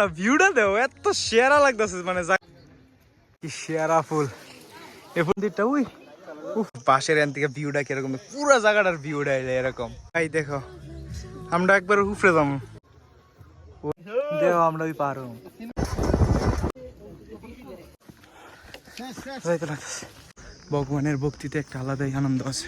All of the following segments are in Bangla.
না, ভিউটা দেও, এত সেরা লাগতেছে মানে কি সেরা ফুল। এ ফুল দিকটা, উই, উফ, পাশের এন থেকে ভিউটা কীরকম, পুরো জায়গাটার ভিউটা এরকম। ভাই দেখো, আমরা একবার উফরে যাব। দেও, আমরা ওই পারো ভগবানের ভক্তিতে একটা আলাদাই আনন্দ আছে।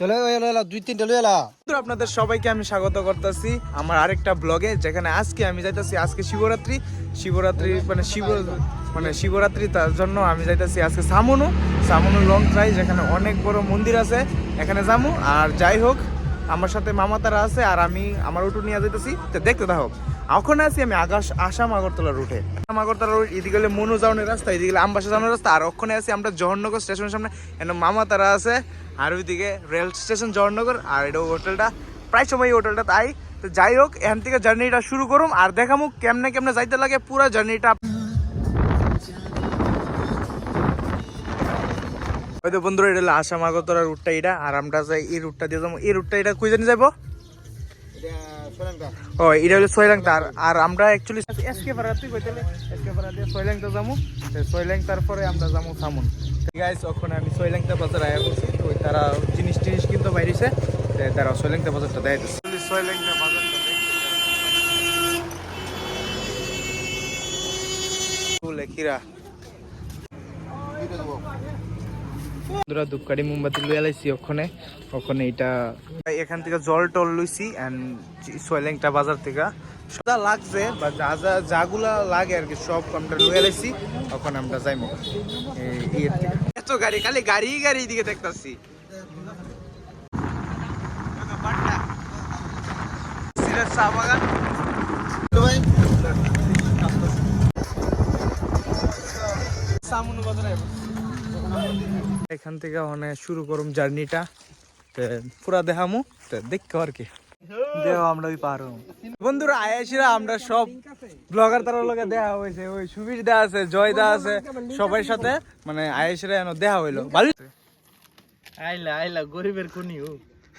চলে এলা দুই তিনটা লই এলা। আপনাদের সবাইকে আমি স্বাগত করতেছি আমার আরেকটা ব্লগে যেখানে আজকে আমি যাইতেছি আজকে শিবরাত্রি। শিবরাত্রি মানে শিব মানে শিবরাত্রি তার জন্য আমি যাইতেছি আজকে সামনু। সামনু লং ট্রাই যেখানে অনেক বড় মন্দির আছে। এখানে যাব আর যাই হোক আমার সাথে মামাতারা আছে আর আমি আমার উঠু নিয়ে যাইতেছি। তো দেখতে থাকো। ওখানে আছি আমি আকাশ, আসাম, আগরতলা রুটে আসাম, আগরতলা রুট এদিকে হলে মনু যাওয়ানোর রাস্তা, এদিকে হলে আমবাসা যাওয়ানোর রাস্তা, আর ওখানে আছি আমরা জহরনগর স্টেশনের সামনে। এখানে মামাতারা আছে, আর ওইদিকে রেল স্টেশন জহরনগর, আর এটা হোটেলটা। প্রায় সময় এই হোটেলটা তাই। তো যাই হোক, এখান থেকে জার্নিটা শুরু করুম, আর দেখামু কেমনে কেমনে যাইতে লাগে পুরো জার্নিটা। হয়তো বন্ধুরা, এটা হলো আসাম, আগরতলা রুটটা এটা, আর আমরা যাই এই রুটটা দিয়ে যাব, এই রুটটা এটা কই জানি যাব ও এটা হলো ছয়লাংতা আর আর আমরা অ্যাকচুয়ালি এসকে পাড়া তুই কইতেলে এসকে পাড়া দিয়ে ছয়লাংতা যাব ছয়লাংতার পরে আমরা যাব সামুন। গাইস ওখানে আমি ছয়লাংতা বাজার আয়া বলছি তো তারা জিনিস টিনিস কিনতে বাইরেছে। তারা ছয়লাংতা বাজারটা দেয় ছয়লাংতা বাজারটা ফুলে খিরা দুইটা দেবো বন্ধুরা ধূপকাঠি মোমবাতি লই আলাইছি ওখানে। ওখানে এটা এখান থেকে জল টল লইছি সোয়েলেংটা বাজার থেকে। যা লাগছে বা যা যা যাগুলা লাগে আর কি, সব আমরা লই আলাইছি। ওখানে আমরা যাইমু। এত গাড়ি, খালি গাড়ি গাড়ি দিকে দেখতাছি। চা বাগান। এখান থেকে মানে শুরু করুম জার্নিটা। পুরা দেখামু দেখো আর কি। দেও আমরা ওই পারো বন্ধুরা আয়াসিরা আমরা সব ব্লগার তার লগে দেখা হয়েছে। ওই সুবীর দা আছে জয় দা আছে সবার সাথে মানে আয়াসিরা এনে দেখা হইল। ভালো আইলা আইলা গরিবের কোনি ও।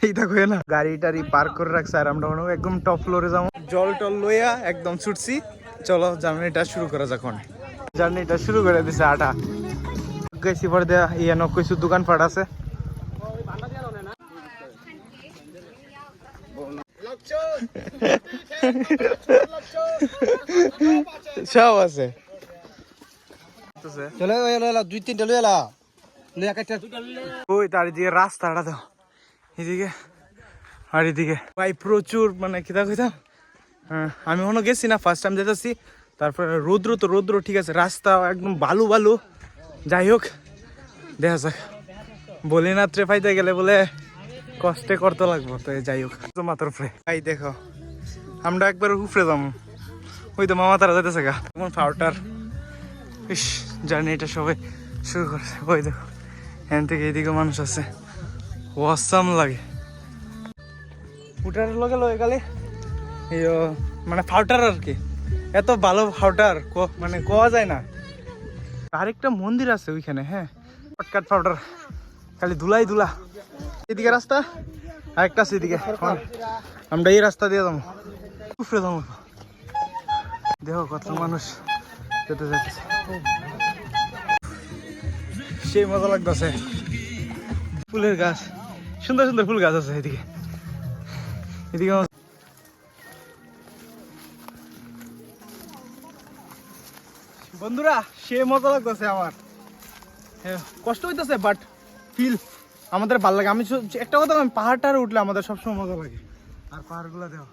এই দেখো না গাড়ি টাড়ি পার্ক করে রাখছে আর আমরা একদম টপ ফ্লোরে যাব। জল টল লইয়া একদম ছুটছি। চলো জার্নিটা শুরু করা যাক জার্নিটা শুরু করে দিছে আটা। গেছি পরে দেয়া ইয়ানো কিছু দোকান পাট আছে। সব আছে। চলে এলা এলা দুই তিনটা লই এলা। লই একটা। ওই তার এদিকে রাস্তাটা দাও এদিকে আর এদিকে। ভাই প্রচুর মানে কিতা কইতাম? হ্যাঁ, আমি মনে গেছি না ফার্স্ট টাইম যেতেছি তারপরে রৌদ্র তো রৌদ্র ঠিক আছে রাস্তা একদম বালু বালু। যাই হোক, দেখা যাক। বলি না ট্রে পাইতে গেলে বলে কষ্টে করতে লাগবো, তো যাই হোক। তো মাত্র ফ্রে। ভাই দেখো, আমরা একবার উফরে যাব। ওই তো মামা তারা যেতেছে গা। যেমন ফাউটার ইস জার্নিটা সবাই শুরু করছে। ওই দেখো, এখান থেকে এদিকে মানুষ আছে। ওয়াসাম লাগে। উটার লগে লগে গেলে মানে ফাউটার আর কি। এত ভালো ফাউটার মানে কোয়া যায় না। আরেকটা মন্দির আছে ওইখানে হ্যাঁ? শর্টকাট ফাউটার খালি ধুলাই ধুলা। এদিকে রাস্তা, আরেকটা আছে এদিকে আমরা এই রাস্তা দিয়ে যাব। উফরে যাব। দেখো কত মানুষ যেতে যেতেছে সেই মজা লাগতেছে। ফুলের গাছ, সুন্দর সুন্দর ফুল গাছ আছে এদিকে। এদিকে বন্ধুরা সে মজা লাগতেছে আমার। হ্যাঁ, কষ্ট হইতেছে বাট ফিল আমাদের ভালো লাগে। আমি একটা কথা আমি পাহাড়টার উঠলে আমাদের সবসময় মজা লাগে। আর পাহাড়গুলো দেওয়া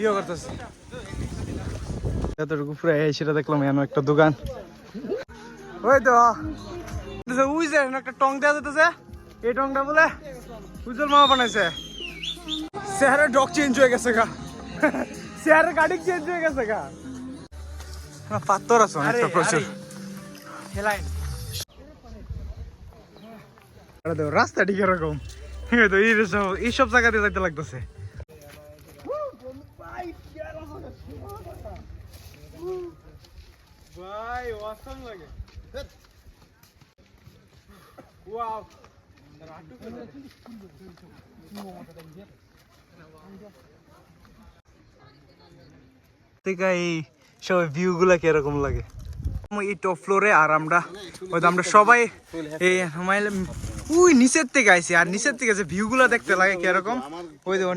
ইয়ে এতটুকু পুরো সেটা দেখলাম একটা দোকান। ওই তো একটা টং দেওয়া যেতেছে এই টংটা বলে উজ্জ্বল মামা বানাইছে। চেহারা ডক চেঞ্জ হয়ে গেছে গা। চেহারা গাড়ি চেঞ্জ হয়ে গেছে গা। না, পাথর আছে অনেকটা প্রচুর। হেলাইন। রাস্তা ঠিক এরকম তো এই সব এইসব জায়গাতে যাইতে লাগতেছে। ভাই অসম লাগে। কীরকম লাগে? এই টপ ফ্লোরে আর আমরা হয়তো আমরা সবাই হুমাইলে নিচের থেকে আর নিচের থেকে দেখতে লাগে কীরকম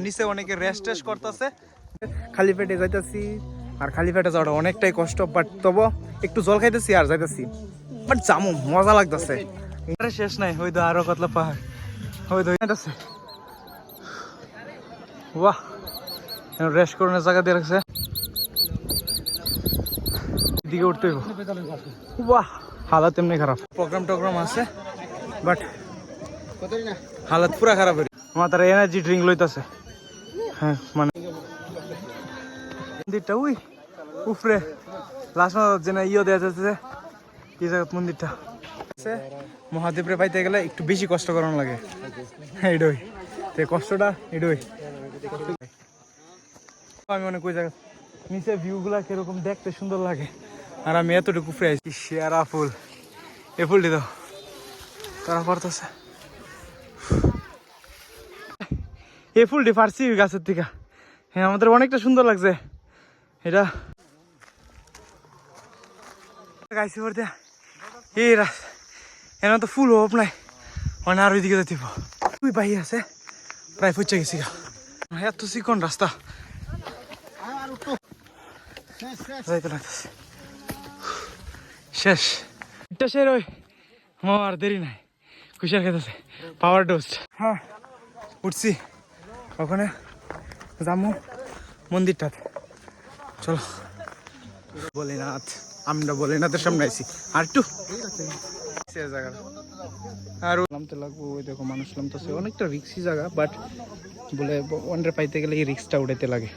নিচে অনেকে রেস্ট টেস্ট করতেছে। খালি পেটে যাইতাছি, আর খালি পেটে যাওয়াটা অনেকটাই কষ্ট বাট তবু একটু জল খাইতেছি আর যাইতাছি। বাট জামু, মজা লাগতেছে। শেষ নাই, ওই তো আরও কতলা পাহাড়, ওই তো যাইতাছে বাহ রেস্ট করানোর জায়গা দিয়ে রাখছে। দিকে উঠতে বাহ, হালাত এমনি খারাপ। প্রোগ্রাম টোগ্রাম আছে বাট হালাত পুরা খারাপ হয়ে আমার এনার্জি ড্রিঙ্ক লইতাছে। হ্যাঁ মানে মন্দিরটা, উই, উফরে। লাস্ট মাস যেন ইয়ে দেওয়া যাচ্ছে কি জায়গা মন্দিরটা। মহাদেবরে পাইতে গেলে একটু বেশি কষ্ট করানো লাগে। এডই। তে কষ্টটা, এডই। আমি অনেক ওই জায়গা নিচে ভিউ গুলা কীরকম দেখতে সুন্দর লাগে। আর আমি এতটুকু উপরে আছি। শেয়ারা ফুল। এ ফুলটি তো তারা পড়তেছে। এই ফুলটি পারছি গাছের থেকে। হ্যাঁ আমাদের অনেকটা সুন্দর লাগছে। এটা গাইছি পড়তে। এই রাস এনে তো ফুল হোপ নাই। মানে আর ওইদিকে যেতে তুই বাহি আছে। প্রায় ফুচে গেছি গা। এত চিকন রাস্তা। শেষ শেষ যাইতে লাগতেছে। শেষ। এটা শের ওই আমার দেরি নাই। খুশিয়ার খেতেছে পাওয়ার ডোজ হ্যাঁ উঠছি। ওখানে যাব মন্দিরটাতে। চলো। বলিনাথ। আমরা বলিনাথের সামনে আইছি। আর একটু। জায়গা নামতে লাগবো ওই দেখো মানুষ নামতেছে অনেকটা রিক্সি জায়গা, বাট বলে ওয়ান্ডার পাইতে গেলে এই রিক্সটা উঠাইতে লাগে।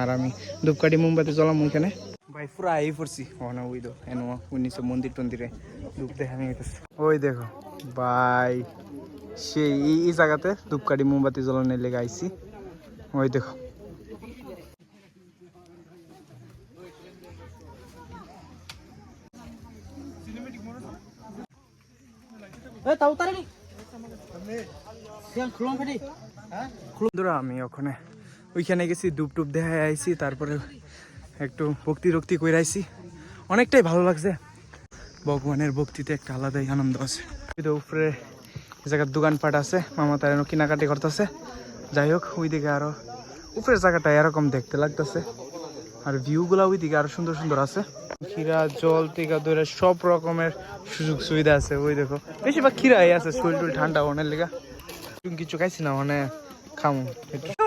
আর আমি ধূপকাঠি মুম্বাইতে চলাম ওইখানে। ভাই পুরো আই পড়ছি এনো ওই মন্দির টন্দিরে ওই দেখো ভাই সেই এই জায়গাতে মোমবাতি জ্বালানোর লেগে আইছি। ওই দেখো এ তাও তারে সিয়াল খুলন ফেটি হ্যাঁ বন্ধুরা, আমি ওখানে, ওইখানে গেছি, ডুব টুপ দেখা আইছি, তারপরে একটু ভক্তি রক্তি করে অনেকটাই ভালো লাগছে। ভগবানের ভক্তিতে একটা আলাদাই আনন্দ আছে। উপরে জায়গার দোকানপাট আছে, মামা তার কেনাকাটি করতেছে। যাই হোক, ওইদিকে আরও উপরের জায়গাটা এরকম দেখতে লাগতেছে। আর ভিউগুলো ওইদিকে আরও সুন্দর সুন্দর আছে। ক্ষীরা, জল থেকে ধরে সব রকমের সুযোগ সুবিধা আছে। ওই দেখো। বেশিরভাগ ক্ষীরাই আছে শরীর টুল ঠান্ডা, অনেক লেগা। কিছু খাইছি না মানে খামু।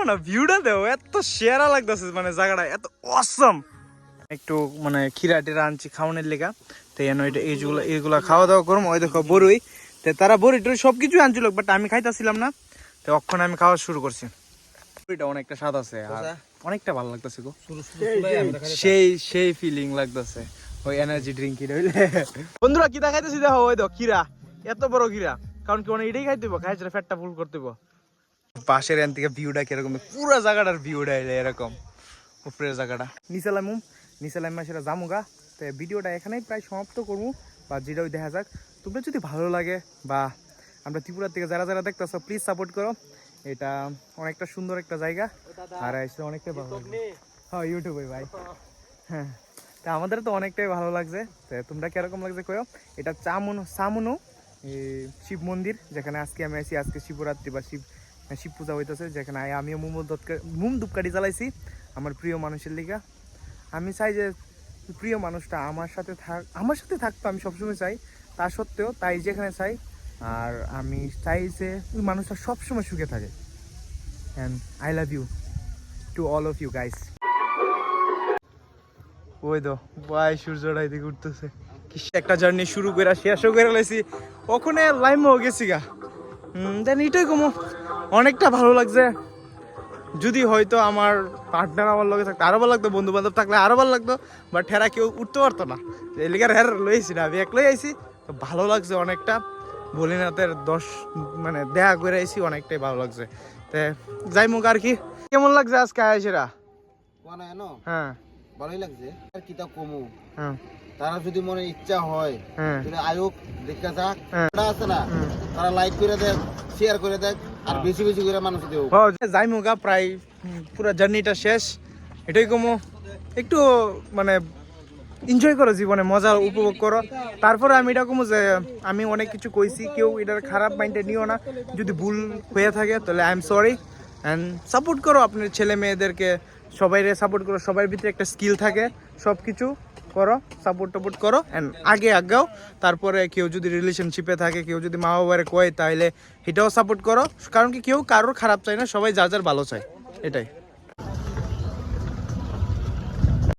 না, ভিউটা এত সেরা লাগতেছে মানে জায়গাটা, এত অসম একটু মানে খিরা টিরা আনছি, খাওয়ানোর লেগা। তো এন ওইটা এইগুলো এইগুলো খাওয়া দাওয়া করব ওই দেখো, বড়ই। তো তারা বড়ি টড়ি সব কিছু আনছিল বাট আমি খাইতেছিলাম না। তো অক্ষণ আমি খাওয়া শুরু করছি। বড়িটা অনেকটা স্বাদ আছে, আর অনেকটা ভালো লাগতেছে গো। শুরু শুরু সেই সেই ফিলিং লাগতেছে। ওই এনার্জি ড্রিঙ্ক কিনে হইলে। বন্ধুরা কি দেখাইতেছি দেখো ওই দেখো খিরা এত বড় খিরা কারণ কি মানে এটাই খাইতে হইব খাইছে ফ্যাটটা ফুল করতে পাশের এন থেকে ভিউটা কীরকম পুরো জায়গাটার ভিউটা এলে এরকম। উপরের জায়গাটা। নিচে লামুম নিচে সেটা জামুগা। তো ভিডিওটা এখানেই প্রায় সমাপ্ত করব বা যেটা ওই দেখা যাক। তোমরা যদি ভালো লাগে বা আমরা ত্রিপুরার থেকে যারা যারা দেখতেছো প্লিজ সাপোর্ট করো। এটা অনেকটা সুন্দর একটা জায়গা। আর এসে অনেকটাই ভালো হ্যাঁ ইউটিউবে ভাই। হ্যাঁ তা আমাদের তো অনেকটাই ভালো লাগছে। তো তোমরা কীরকম লাগছে কয়ো? এটা চামুনো সামুনো শিব মন্দির যেখানে আজকে আমি আছি। আজকে শিবরাত্রি বা শিব শিব পূজা হইতেছে যেখানে আমিও মোম মুম ধূপকাঠি জ্বালাইছি আমার প্রিয় মানুষের লিগা। আমি চাই যে প্রিয় মানুষটা আমার সাথে থাক আমার সাথে থাকতো আমি সবসময় চাই। তা সত্ত্বেও তাই যেখানে চাই আর আমি চাই যে ওই মানুষটা সবসময় সুখে থাকে। And I love you too all of you guys ওই তো ভাই সূর্যটা এদিকে উঠতেছে। কি একটা জার্নি শুরু করে শেষও করে লাইছি। ওখানে লাইমও গেছি গা। দেন এটাই কমো। অনেকটা ভালো লাগছে। যদি হয়তো আমার পার্টনার আমার লগে থাকতো, আরও ভালো লাগতো বন্ধু বান্ধব থাকলে আরও ভালো লাগতো বাট হেরা কেউ উঠতে পারতো না। এলিকার হের লইছি না, আমি এক একলাই আইছি তো ভালো লাগছে অনেকটা। ভোলেনাথের দশ মানে দেখা করে আইছি অনেকটাই ভালো লাগছে। তে যাই মুখ আর কি। কেমন লাগছে আজকে আইসিরা? হ্যাঁ। ভালোই লাগছে। আর কিতাব কমু? হ্যাঁ। তারা যদি মনে ইচ্ছা হয় হ্যাঁ। তাহলে আয়োগ দেখা যাক। হ্যাঁ। আছে না? তারা লাইক করে দেখ শেয়ার করে দেখ আর বেশি বেশি করে মানুষ দেও। ও যাইমু গা প্রায় পুরো জার্নিটা শেষ। এটাই কমো। একটু মানে এনজয় করো জীবনে, মজা উপভোগ করো। তারপরে আমি এটা কমো যে, আমি অনেক কিছু কইছি, কেউ এটার খারাপ মাইন্ডে নিও না। যদি ভুল হয়ে থাকে, তাহলে I am sorry and support করো আপনার ছেলে মেয়েদেরকে। সবাইরে সাপোর্ট করো সবার ভিতরে একটা স্কিল থাকে সব কিছু করো সাপোর্ট টাপোর্ট করো অ্যান্ড আগে আগাও। তারপরে কেউ যদি রিলেশনশিপে থাকে, কেউ যদি মা বাবারে কয়, তাহলে এটাও সাপোর্ট করো। কারণ কি, কেউ কারোর খারাপ চায় না, সবাই যার যার ভালো চায়, এটাই।